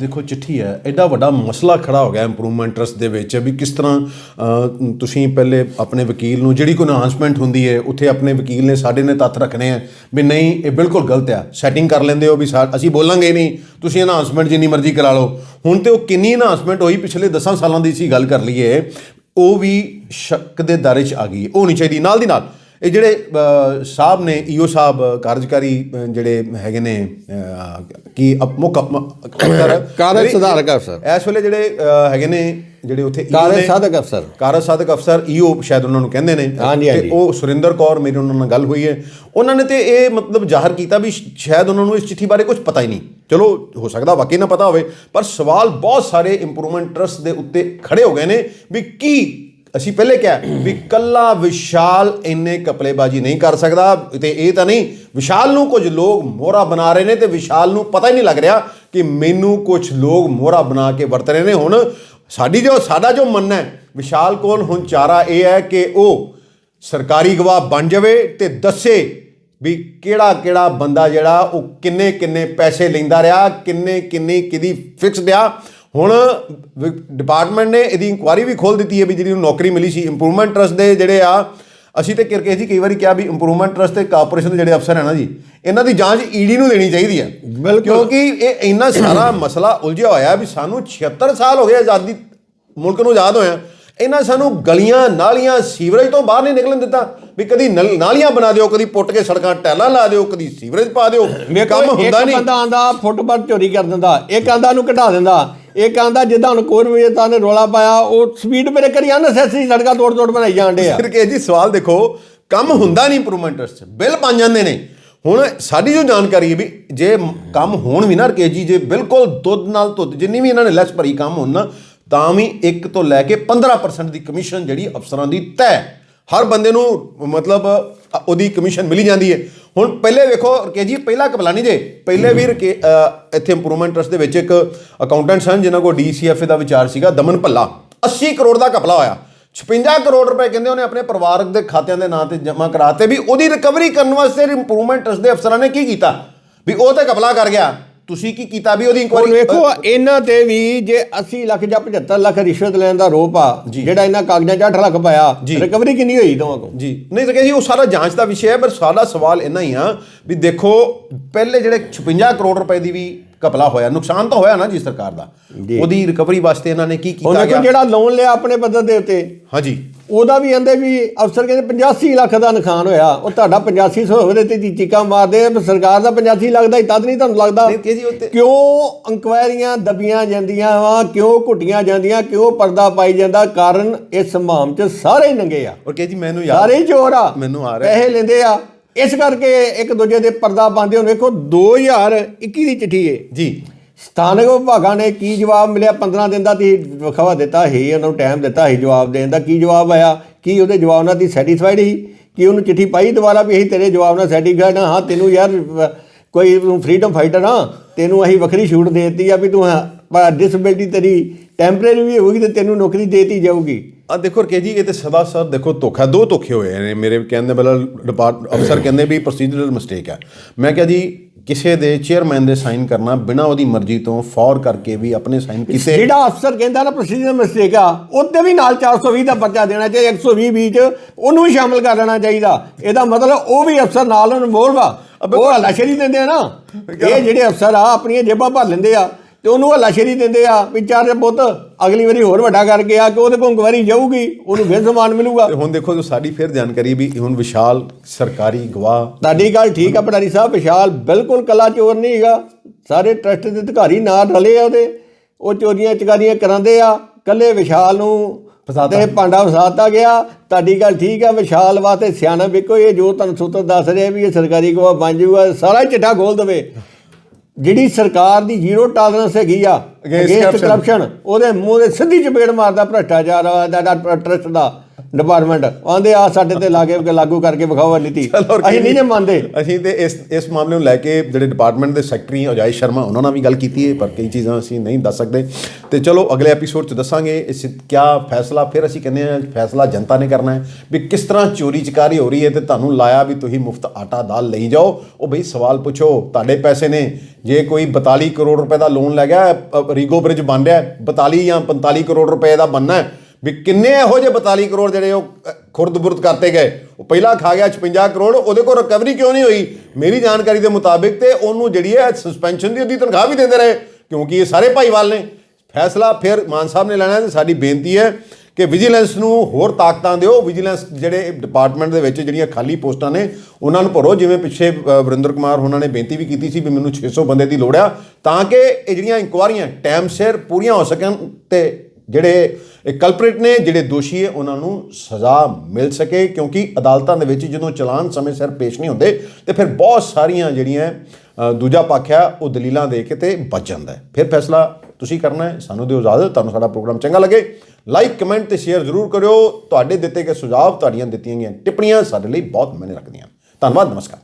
ਦੇਖੋ, ਚਿੱਠੀ ਹੈ। ਐਡਾ ਵੱਡਾ ਮਸਲਾ ਖੜਾ ਹੋ ਗਿਆ ਇੰਪਰੂਵਮੈਂਟ ਟਰਸਟ ਦੇ ਵਿੱਚ ਵੀ ਕਿਸ ਤਰ੍ਹਾਂ ਤੁਸੀਂ ਪਹਿਲੇ ਆਪਣੇ ਵਕੀਲ ਨੂੰ, ਜਿਹੜੀ ਕੋਈ ਅਨਾਉਂਸਮੈਂਟ ਹੁੰਦੀ ਹੈ, ਉੱਥੇ ਆਪਣੇ ਵਕੀਲ ਨੇ ਸਾਡੇ ਨੇ ਤੱਥ ਰੱਖਣੇ ਆ ਵੀ ਨਹੀਂ, ਇਹ ਬਿਲਕੁਲ ਗਲਤ ਆ। ਸੈਟਿੰਗ ਕਰ ਲੈਂਦੇ ਹੋ ਵੀ ਸਾ- ਅਸੀਂ ਬੋਲਾਂਗੇ ਨਹੀਂ, ਤੁਸੀਂ ਅਨਾਉਂਸਮੈਂਟ ਜਿੰਨੀ ਮਰਜ਼ੀ ਕਰਾ ਲਓ। ਹੁਣ ਤੇ ਉਹ ਕਿੰਨੀ ਅਨਾਉਂਸਮੈਂਟ ਹੋਈ ਪਿਛਲੇ 10 ਸਾਲਾਂ ਦੀ ਸੀ ਗੱਲ ਕਰ ਲਈਏ, ਉਹ ਵੀ ਸ਼ੱਕ ਦੇ ਦਾਇਰੇ 'ਚ ਆ ਗਈ। ਹੈ। ਉਹ ਨਹੀਂ ਚਾਹੀਦੀ। ਨਾਲ ਦੀ ਨਾਲ ਇਹ ਜਿਹੜੇ ਸਾਹਿਬ ਨੇ ਈਓ ਸਾਹਿਬ ਕਾਰਜਕਾਰੀ ਜਿਹੜੇ ਹੈਗੇ ਨੇ ਕੀ ਮੁੱਖ ਕਾਰਜ ਸੁਧਾਰਕ ਅਫਸਰ। ਇਸ ਵੇਲੇ ਜਿਹੜੇ ਹੈਗੇ ਨੇ ਜਿਹੜੇ ਉੱਥੇ ਕਾਰਜ ਸਾਧਕ ਅਫਸਰ। ਕਾਰਜ ਸਾਧਕ ਅਫਸਰ ਈਓ ਸ਼ਾਇਦ ਉਹਨਾਂ ਨੂੰ ਕਹਿੰਦੇ ਨੇ। ਤੇ। ਉਹ ਸੁਰਿੰਦਰ ਕੌਰ ਮੇਰੀ ਉਹਨਾਂ ਨਾਲ ਗੱਲ ਹੋਈ ਹੈ। ਉਹਨਾਂ ਨੇ ਤੇ ਇਹ ਮਤਲਬ ਜ਼ਾਹਰ ਕੀਤਾ ਵੀ ਸ਼ਾਇਦ ਉਹਨਾਂ ਨੂੰ ਇਸ ਚਿੱਠੀ ਬਾਰੇ ਕੁਝ ਪਤਾ ਹੀ ਨਹੀਂ। ਚਲੋ ਹੋ ਸਕਦਾ ਵਾਕਈ ਨਾ ਪਤਾ ਹੋਵੇ ਪਰ ਸਵਾਲ ਬਹੁਤ ਸਾਰੇ ਇੰਪਰੂਵਮੈਂਟ ਟਰਸਟ ਦੇ ਉੱਤੇ ਖੜੇ ਹੋ ਗਏ ਨੇ ਵੀ ਕੀ ਅਸੀਂ ਪਹਿਲੇ ਕਿਹਾ ਵੀ ਕੱਲਾ ਵਿਸ਼ਾਲ ਇੰਨੇ ਕਪਲੇਬਾਜ਼ੀ ਨਹੀਂ ਕਰ ਸਕਦਾ ਤੇ ਇਹ ਤਾਂ ਨਹੀਂ, ਵਿਸ਼ਾਲ ਨੂੰ ਕੁਝ ਲੋਕ ਮੋਹਰਾ ਬਣਾ ਰਹੇ ਨੇ ਤੇ ਵਿਸ਼ਾਲ ਨੂੰ ਪਤਾ ਹੀ ਨਹੀਂ ਲੱਗ ਰਿਹਾ ਕਿ ਮੈਨੂੰ ਕੁਝ ਲੋਕ ਮੋਹਰਾ ਬਣਾ ਕੇ ਵਰਤ ਰਹੇ ਨੇ ਹੁਣ। ਸਾਡੀ ਜੋ, ਸਾਡਾ ਜੋ ਮੰਨਣਾ ਹੈ, ਵਿਸ਼ਾਲ ਕੋਲ ਹੁਣ ਚਾਰਾ ਇਹ ਹੈ ਕਿ ਉਹ ਸਰਕਾਰੀ ਗਵਾਹ ਬਣ ਜਾਵੇ ਤੇ ਦੱਸੇ ਵੀ ਕਿਹੜਾ ਕਿਹੜਾ ਬੰਦਾ ਜਿਹੜਾ ਉਹ ਕਿੰਨੇ ਕਿੰਨੇ ਪੈਸੇ ਲੈਂਦਾ ਰਿਹਾ, ਕਿੰਨੇ, ਕਿੰਨੀ ਕਿਦੀ ਫਿਕਸ ਆ। ਹੁਣ ਡਿਪਾਰਟਮੈਂਟ ਨੇ ਇਹਦੀ ਇਨਕੁਆਰੀ ਵੀ ਖੋਲ ਦਿੱਤੀ ਹੈ ਵੀ ਜਿਹੜੀ ਨੂੰ ਨੌਕਰੀ ਮਿਲੀ ਸੀ ਇੰਪਰੂਵਮੈਂਟ ਟਰਸਟ ਦੇ ਜਿਹੜੇ ਆ ਅਸੀਂ ਤੇ ਕਿਰਕੇ ਜੀ ਕਈ ਵਾਰੀ ਕਿਹਾ ਵੀ ਇੰਪਰੂਵਮੈਂਟ ਟਰਸਟ ਤੇ ਕਾਰਪੋਰੇਸ਼ਨ ਦੇ ਜਿਹੜੇ ਅਫਸਰ ਹੈ ਨਾ ਜੀ ਇਹਨਾਂ ਦੀ ਜਾਂਚ ਈਡੀ ਨੂੰ ਦੇਣੀ ਚਾਹੀਦੀ ਹੈ। ਕਿਉਂਕਿ ਇਹ ਇੰਨਾ ਸਾਰਾ ਮਸਲਾ ਉਲਝਿਆ ਹੋਇਆ ਵੀ ਸਾਨੂੰ 76 ਸਾਲ ਹੋ ਗਏ ਆਜ਼ਾਦੀ ਮੁਲਕ ਨੂੰ ਆਜ਼ਾਦ ਹੋਇਆ। ਇਹਨਾਂ ਸਾਨੂੰ ਗਲੀਆਂ ਨਾਲੀਆਂ ਸੀਵਰੇਜ ਤੋਂ ਬਾਹਰ ਨਹੀਂ ਨਿਕਲਣ ਦਿੱਤਾ। ਵੀ ਕਦੀ ਨਲ- ਨਾਲੀਆਂ ਬਣਾ ਦਿਓ ਕਦੀ ਪੁੱਟ ਕੇ ਸੜਕਾਂ ਟੈਲਾਂ ਲਾ ਦਿਓ ਕਦੀ ਸੀਵਰੇਜ ਪਾ ਦਿਓ। ਕੰਮ ਹੁੰਦਾ ਇੱਕ ਨਹੀਂ। ਬੰਦਾ ਆਂਦਾ ਫੁੱਟਬਾਲ ਚੋਰੀ ਕਰ ਦਿੰਦਾ ਇੱਕ ਆਂਦਾ ਨੂੰ ਘਟਾ ਦਿੰਦਾ। ਇਹ ਕਹਿੰਦਾ ਜਿੱਦਾਂ ਹੁਣ ਕੋਰ ਵਿਜੇਤਾ ਨੇ ਰੋਲਾ ਪਾਇਆ, ਉਹ ਸਪੀਡ ਬ੍ਰੇਕਰ ਕਰੀ ਅਨਸੈਸਰੀ ਸੜਕਾਂ ਤੋੜ ਤੋੜ ਬਣਾਈ ਜਾਂਦੇ ਆ। ਫਿਰ ਕੇ ਜੀ, ਸਵਾਲ ਦੇਖੋ, ਕੰਮ ਹੁੰਦਾ ਨਹੀਂ ਇੰਪਰੂਵਮੈਂਟਸ ਚ, ਬਿੱਲ ਬਣ ਜਾਂਦੇ ਨੇ। ਹੁਣ ਸਾਡੀ ਜੋ ਜਾਣਕਾਰੀ ਹੈ ਵੀ ਜੇ ਕੰਮ ਹੋਣ ਵੀ ਨਾ ਰਕੇ ਜੀ, ਜੇ ਬਿਲਕੁਲ ਦੁੱਧ ਨਾਲ ਧੁੱਧ, ਜਿੰਨੀ ਵੀ ਇਹਨਾਂ ਨੇ ਲੈਸ ਭਰੀ ਕੰਮ ਹੋਣ ਨਾ, ਤਾਂ ਵੀ 1 ਤੋਂ ਲੈ ਕੇ 15% ਦੀ ਕਮਿਸ਼ਨ ਜਿਹੜੀ ਅਫਸਰਾਂ ਦੀ ਤੈਅ। ਹਰ ਬੰਦੇ ਨੂੰ ਮਤਲਬ ਉਹਦੀ ਕਮਿਸ਼ਨ ਮਿਲੀ ਜਾਂਦੀ ਹੈ। ਹੁਣ ਪਹਿਲੇ ਵੇਖੋ ਰਕੇ ਜੀ, ਪਹਿਲਾ ਕਪਲਾ ਨਹੀਂ ਜੇ, ਪਹਿਲੇ ਵੀ ਰਕੇ ਇੱਥੇ ਇੰਪਰੂਵਮੈਂਟ ਟਰਸਟ ਦੇ ਵਿੱਚ ਇੱਕ ਅਕਾਊਂਟੈਂਟ ਸਨ ਜਿਨ੍ਹਾਂ ਕੋਲ ਡੀਸੀਐਫ ਦਾ ਵਿਚਾਰ ਸੀਗਾ, ਦਮਨ ਭੱਲਾ। 80 ਕਰੋੜ ਦਾ ਕਪਲਾ ਹੋਇਆ। 56 ਕਰੋੜ ਰੁਪਏ ਕਹਿੰਦੇ ਉਹਨੇ ਆਪਣੇ ਪਰਿਵਾਰਕ ਦੇ ਖਾਤਿਆਂ ਦੇ ਨਾਂ ਤੇ ਜਮ੍ਹਾਂ ਕਰਾਤੇ ਵੀ ਉਹਦੀ ਰਿਕਵਰੀ ਕਰਨ ਵਾਸਤੇ ਇੰਪਰੂਵਮੈਂਟ ਟਰਸਟ ਦੇ ਅਫਸਰਾਂ ਨੇ ਕੀ ਕੀਤਾ? ਵੀ ਉਹ ਤਾਂ ਕਪਲਾ ਕਰ ਗਿਆ। ਤੁਸੀਂ ਕੀ ਕੀਤਾ ਵੀ ਉਹਦੀ ਹੁਣ ਇਨਕੁਆਇਰੀ ਵੇਖੋ ਇਹਨਾਂ ਤੇ ਵੀ ਜੇ 80 ਲੱਖ ਜਾਂ 75 ਲੱਖ ਰਿਸ਼ਵਤ ਲੈਣ ਦਾ ਰੋਪ ਆ ਜਿਹੜਾ ਇਹਨਾਂ ਕਾਗਜ਼ਾਂ 'ਚ 8 ਲੱਖ ਪਾਇਆ ਜੀ। ਰਿਕਵਰੀ ਕਿੰਨੀ ਹੋਈ ਦੋਵਾਂ ਕੋਲ? ਜੀ। ਨਹੀਂ ਤਾਂ ਕਿ ਜੀ ਉਹ ਸਾਰਾ ਜਾਂਚ ਦਾ ਵਿਸ਼ਾ ਹੈ ਪਰ ਸਾਡਾ ਸਵਾਲ ਇੰਨਾ ਹੀ ਆ ਵੀ ਦੇਖੋ ਪਹਿਲੇ ਜਿਹੜੇ 56 ਕਰੋੜ ਰੁਪਏ ਦੀ ਵੀ ਕਪਲਾ ਹੋਇਆ ਨੁਕਸਾਨ ਤਾਂ ਹੋਇਆ ਨਾ ਜੀ ਸਰਕਾਰ ਦਾ। ਉਹਦੀ ਰਿਕਵਰੀ ਵਾਸਤੇ ਇਹਨਾਂ ਨੇ ਕੀ ਕੀਤਾ ਗਿਆ? ਜਿਹੜਾ ਲੋਨ ਲਿਆ ਆਪਣੇ ਪੱਧਰ ਦੇ ਉੱਤੇ? ਹਾਂਜੀ। ਉਹਦਾ ਵੀ ਕਹਿੰਦੇ ਵੀ ਅਫਸਰ ਕਹਿੰਦੇ 85 ਲੱਖ ਦਾ ਨੁਕਸਾਨ ਹੋਇਆ। ਉਹ ਤੁਹਾਡਾ 8500 ਹੋਵੇ ਤੇ ਚੀਕਾਂ ਮਾਰਦੇ ਆ, ਸਰਕਾਰ ਦਾ 85 ਲੱਖ ਦਾ ਹੀ ਤਦ ਨਹੀਂ ਤੁਹਾਨੂੰ ਲੱਗਦਾ? ਕਿਉਂ ਇਨਕੁਆਇਰੀਆਂ ਦਬੀਆਂ ਜਾਂਦੀਆਂ ਵਾ ਕਿਉਂ ਘੁੱਟੀਆਂ ਜਾਂਦੀਆਂ ਕਿਉਂ ਪਰਦਾ ਪਾਈ ਜਾਂਦਾ? ਕਾਰਨ ਇਸ ਮਾਮ 'ਚ ਸਾਰੇ ਨੰਗੇ ਆ। ਔਰ ਕਿ ਜੀ ਮੈਨੂੰ ਯਾਦ ਸਾਰੇ ਚੋਰ ਆ। ਮੈਨੂੰ ਆ ਰਿਹਾ। ਪੈਸੇ ਲੈਂਦੇ ਆ। ਇਸ ਕਰਕੇ ਇੱਕ ਦੂਜੇ ਦੇ ਪਰਦਾ ਪਾਉਂਦੇ ਹੁਣ ਵੇਖੋ 2021 ਦੀ ਚਿੱਠੀ ਏ। ਜੀ। ਸਥਾਨਕ ਵਿਭਾਗਾਂ ਨੇ ਕੀ ਜਵਾਬ ਮਿਲਿਆ? 15 ਦਿਨ ਦਾ ਤੁਸੀਂ ਵਿਖਾਵਾ ਦਿੱਤਾ ਸੀ ਉਹਨਾਂ ਨੂੰ ਟਾਈਮ ਦਿੱਤਾ ਸੀ ਜਵਾਬ ਦੇਣ ਦਾ। ਕੀ ਜਵਾਬ ਆਇਆ? ਕੀ ਉਹਦੇ ਜਵਾਬ ਨਾਲ ਦੀ ਸੈਟੀਸਫਾਈਡ ਸੀ? ਕੀ ਉਹਨੂੰ ਚਿੱਠੀ ਪਾਈ ਦੁਬਾਰਾ ਵੀ ਅਸੀਂ ਤੇਰੇ ਜਵਾਬ ਨਾਲ ਸੈਟੀਸਫਾਈਡ ਹਾਂ? ਹਾਂ ਤੈਨੂੰ ਯਾਰ ਕੋਈ ਤੂੰ ਫਰੀडम ਫਾਈਟਰ ਆ ਤੈਨੂੰ ਅਸੀਂ ਵੱਖਰੀ ਛੂਟ ਦੇ ਦਿੱਤੀ ਆ ਵੀ ਤੂੰ ਡਿਸੇਬਿਲਟੀ ਤੇਰੀ ਟੈਂਪਰੇਰੀ ਵੀ ਹੋਊਗੀ ਤੇ ਤੈਨੂੰ ਨੌਕਰੀ ਦੇਤੀ ਜਾਊਗੀ। ਆ ਦੇਖੋ ਰਕੇ ਜੀ ਇਹ ਤੇ ਸਦਾ ਸਰ ਦੇਖੋ ਧੋਖਾ ਦੋ ਧੋਖੇ ਹੋਏ ਨੇ ਮੇਰੇ ਕਹਿੰਦੇ ਬਲ ਡਿਪਾਰਟ ਅਫਸਰ ਕਹਿੰਦੇ ਵੀ ਪ੍ਰੋਸੀਜਰਲ ਮਿਸਟੇਕ ਹੈ ਮੈਂ ਕਿਹਾ ਜੀ ਕਿਸੇ ਦੇ ਚੇਅਰਮੈਨ ਦੇ ਸਾਈਨ ਕਰਨਾ ਬਿਨਾਂ ਉਹਦੀ ਮਰਜ਼ੀ ਤੋਂ ਫੌਰ ਕਰਕੇ ਵੀ ਆਪਣੇ ਸਾਈਨ ਕੀਤੇ ਜਿਹੜਾ ਅਫਸਰ ਕਹਿੰਦਾ ਨਾ ਪ੍ਰੋਸੀਜਰ ਮਿਸਟੇਕ ਆ ਉੱਤੇ ਵੀ ਨਾਲ 420 ਦਾ ਪਰਚਾ ਦੇਣਾ ਚਾਹੀਦਾ 120 ਵੀ ਚ ਉਹਨੂੰ ਵੀ ਸ਼ਾਮਲ ਕਰ ਲੈਣਾ ਚਾਹੀਦਾ। ਇਹਦਾ ਮਤਲਬ ਉਹ ਵੀ ਅਫਸਰ ਨਾਲ ਉਹਨੂੰ ਇਨਵੋਲਵ ਆ ਉਹ ਹਲਾਸ਼ੇਰੀ ਦਿੰਦੇ ਆ ਨਾ। ਇਹ ਜਿਹੜੇ ਅਫਸਰ ਆ ਆਪਣੀਆਂ ਜੇਬਾਂ ਭਰ ਲੈਂਦੇ ਆ। ਤੇ ਉਹਨੂੰ ਹਲਾਸ਼ੇਰੀ ਦਿੰਦੇ ਆ ਵੀ ਚਾਰ ਪੁੱਤ ਅਗਲੀ ਵਾਰੀ ਹੋਰ ਵੱਡਾ ਕਰਕੇ ਆ ਕਿ ਉਹਦੇ ਕੋਲ ਇਨਕੁਆਇਰੀ ਜਾਊਗੀ ਉਹਨੂੰ ਫਿਰ ਸਮਾਨ ਮਿਲੂਗਾ। ਤੇ ਹੁਣ ਦੇਖੋ ਜੋ ਸਾਡੀ ਫਿਰ ਜਾਣਕਾਰੀ ਵੀ ਹੁਣ ਵਿਸ਼ਾਲ ਸਰਕਾਰੀ ਗਵਾਹ ਤੁਹਾਡੀ ਗੱਲ ਠੀਕ ਆ ਪਟਾਰੀ ਸਾਹਿਬ ਵਿਸ਼ਾਲ ਬਿਲਕੁਲ ਕੱਲਾ ਚੋਰ ਨਹੀਂ ਹੈਗਾ। ਸਾਰੇ ਟਰਸਟ ਦੇ ਅਧਿਕਾਰੀ ਨਾਲ ਰਲੇ ਆ ਉਹਦੇ। ਉਹ ਚੋਰੀਆਂ ਚਕਾਰੀਆਂ ਕਰਾਉਂਦੇ ਆ। ਕੱਲੇ ਵਿਸ਼ਾਲ ਨੂੰ ਫਸਾਤਾ। ਤੇ ਭਾਂਡਾ ਫਸਾਤਾ ਗਿਆ। ਤੁਹਾਡੀ ਗੱਲ ਠੀਕ ਆ ਵਿਸ਼ਾਲ ਵਾਸਤੇ ਸਿਆਣਾ ਵੇਖੋ ਇਹ ਜੋ ਤੁਹਾਨੂੰ ਸੂਤਰ ਦੱਸ ਰਿਹਾ ਵੀ ਇਹ ਸਰਕਾਰੀ ਗਵਾਹ ਬਣ ਜਾਊਗਾ ਸਾਰਾ ਚਿੱਠਾ ਖੋਲ ਦੇਵੇ। ਜਿਹੜੀ ਸਰਕਾਰ ਦੀ ਜ਼ੀਰੋ ਟਾਲਰੈਂਸ ਹੈਗੀ ਆ ਅਗੇਂਸਟ। ਕਰਪਸ਼ਨ ਉਹਦੇ ਮੂੰਹ ਦੇ ਸਿੱਧੀ ਚਪੇੜ ਮਾਰਦਾ ਭ੍ਰਸ਼ਟਾਚਾਰ ਦਾ ਟਰਸਟ ਦਾ ਡਿਪਾਰਟਮੈਂਟ ਆਂਦੇ ਆ ਸਾਡੇ ਤੇ ਲਾਗੇ ਲਾਗੂ ਕਰਕੇ ਵਿਖਾਵਾ ਨੀਤੀ ਅਸੀਂ ਨਹੀਂ ਜੇ ਮੰਨਦੇ। ਅਸੀਂ ਤੇ ਇਸ ਇਸ ਮਾਮਲੇ ਨੂੰ ਲੈ ਕੇ ਜਿਹੜੇ ਡਿਪਾਰਟਮੈਂਟ ਦੇ ਸੈਕਟਰੀ ਅਜय ਸ਼ਰਮਾ ਉਹਨਾਂ ਨਾਲ ਵੀ ਗੱਲ ਕੀਤੀ ਹੈ ਪਰ ਕਈ ਚੀਜ਼ਾਂ ਅਸੀਂ ਨਹੀਂ ਦੱਸ ਸਕਦੇ। ਤੇ ਚਲੋ ਅਗਲੇ ਐਪੀਸੋਡ 'ਚ ਦੱਸਾਂਗੇ ਇਸ ਕੀ ਫੈਸਲਾ। ਫਿਰ ਅਸੀਂ ਕਹਿੰਦੇ ਹਾਂ ਫੈਸਲਾ ਜਨਤਾ ਨੇ ਕਰਨਾ ਹੈ ਵੀ ਕਿਸ ਤਰ੍ਹਾਂ ਚੋਰੀ ਚਕਾਰੀ ਹੋ ਰਹੀ ਹੈ ਤੇ ਤੁਹਾਨੂੰ ਲਾਇਆ ਵੀ ਤੁਸੀਂ ਮੁਫਤ ਆਟਾ ਦਾਲ ਲਈ ਜਾਓ। ਉਹ ਬਈ ਸਵਾਲ ਪੁੱਛੋ ਤੁਹਾਡੇ ਪੈਸੇ ਨੇ। ਜੇ ਕੋਈ 42 ਕਰੋੜ ਰੁਪਏ ਦਾ ਲੋਨ ਲੈ ਗਿਆ ਰੀਗੋ ਬ੍ਰਿਜ ਬਣ ਰਿਹਾ ਹੈ, 42 ਜਾਂ 45 ਕਰੋੜ ਰੁਪਏ ਦਾ ਬਣਨਾ ਹੈ ਵੀ ਕਿੰਨੇ ਇਹੋ ਜਿਹੇ 42 ਕਰੋੜ ਜਿਹੜੇ ਉਹ ਅ, ਖੁਰਦ-ਬੁਰਦ ਕਰਤੇ ਗਏ। ਉਹ ਪਹਿਲਾਂ ਖਾ ਗਿਆ 56 ਕਰੋੜ ਉਹਦੇ ਕੋਲ ਰਿਕਵਰੀ ਕਿਉਂ ਨਹੀਂ ਹੋਈ? ਮੇਰੀ ਜਾਣਕਾਰੀ ਦੇ ਮੁਤਾਬਿਕ ਤੇ ਉਹਨੂੰ ਜਿਹੜੀ ਹੈ ਸਸਪੈਂਸ਼ਨ ਦੀ ਉਹਦੀ ਤਨਖਾਹ ਵੀ ਦਿੰਦੇ ਰਹੇ ਕਿਉਂਕਿ ਇਹ ਸਾਰੇ ਭਾਈਵਾਲ ਨੇ। ਫੈਸਲਾ ਫਿਰ ਮਾਨ ਸਾਹਿਬ ਨੇ ਲੈਣਾ ਹੈ ਤੇ ਸਾਡੀ ਬੇਨਤੀ ਹੈ ਕਿ ਵਿਜੀਲੈਂਸ ਨੂੰ ਹੋਰ ਤਾਕਤਾਂ ਦਿਓ। ਵਿਜੀਲੈਂਸ ਜਿਹੜੇ ਡਿਪਾਰਟਮੈਂਟ ਦੇ ਵਿੱਚ ਜਿਹੜੀਆਂ ਖਾਲੀ ਪੋਸਟਾਂ ਨੇ ਉਹਨਾਂ ਨੂੰ ਭਰੋ। ਜਿਵੇਂ ਪਿੱਛੇ ਵਰਿੰਦਰ ਕੁਮਾਰ ਉਹਨਾਂ ਨੇ ਬੇਨਤੀ ਵੀ ਕੀਤੀ ਸੀ ਵੀ ਮੈਨੂੰ 600 ਬੰਦੇ ਦੀ ਲੋੜ ਆ ਤਾਂ ਕਿ ਇਹ ਜਿਹੜੀਆਂ ਇਨਕੁਆਰੀਆਂ ਟਾਈਮ ਸਿਰ ਪੂਰੀਆਂ ਹੋ ਸਕਣ ਤੇ ਜਿਹੜੇ ਕਲਪਰੇਟ ਨੇ, ਜਿਹੜੇ ਦੋਸ਼ੀ ਹੈ, ਉਹਨਾਂ ਨੂੰ ਸਜ਼ਾ ਮਿਲ ਸਕੇ ਕਿਉਂਕਿ ਅਦਾਲਤਾਂ ਦੇ ਵਿੱਚ ਜਦੋਂ ਚਲਾਨ ਸਮੇਂ ਸਿਰ ਪੇਸ਼ ਨਹੀਂ ਹੁੰਦੇ, ਤੇ ਫਿਰ ਬਹੁਤ ਸਾਰੀਆਂ ਜਿਹੜੀਆਂ ਦੂਜਾ ਪੱਖ ਆ, ਉਹ ਦਲੀਲਾਂ ਦੇ ਕੇ ਤੇ ਬਚ ਜਾਂਦਾ ਫਿਰ ਫੈਸਲਾ ਤੁਸੀਂ ਕਰਨਾ ਹੈ, ਸਾਨੂੰ ਦਿਓ ਇਜਾਜ਼ਤ, ਤੁਹਾਨੂੰ ਸਾਡਾ ਪ੍ਰੋਗਰਾਮ ਚੰਗਾ ਲੱਗੇ। ਲਾਈਕ ਕਮੈਂਟ ਤੇ ਸ਼ੇਅਰ ਜ਼ਰੂਰ ਕਰਿਓ। ਤੁਹਾਡੇ ਦਿੱਤੇ ਗਏ ਸੁਝਾਅ ਤੁਹਾਡੀਆਂ ਦਿੱਤੀਆਂ ਗਈਆਂ ਟਿੱਪਣੀਆਂ ਸਾਡੇ ਲਈ ਬਹੁਤ ਮਾਇਨੇ ਰੱਖਦੀਆਂ ਧੰਨਵਾਦ, ਨਮਸਕਾਰ।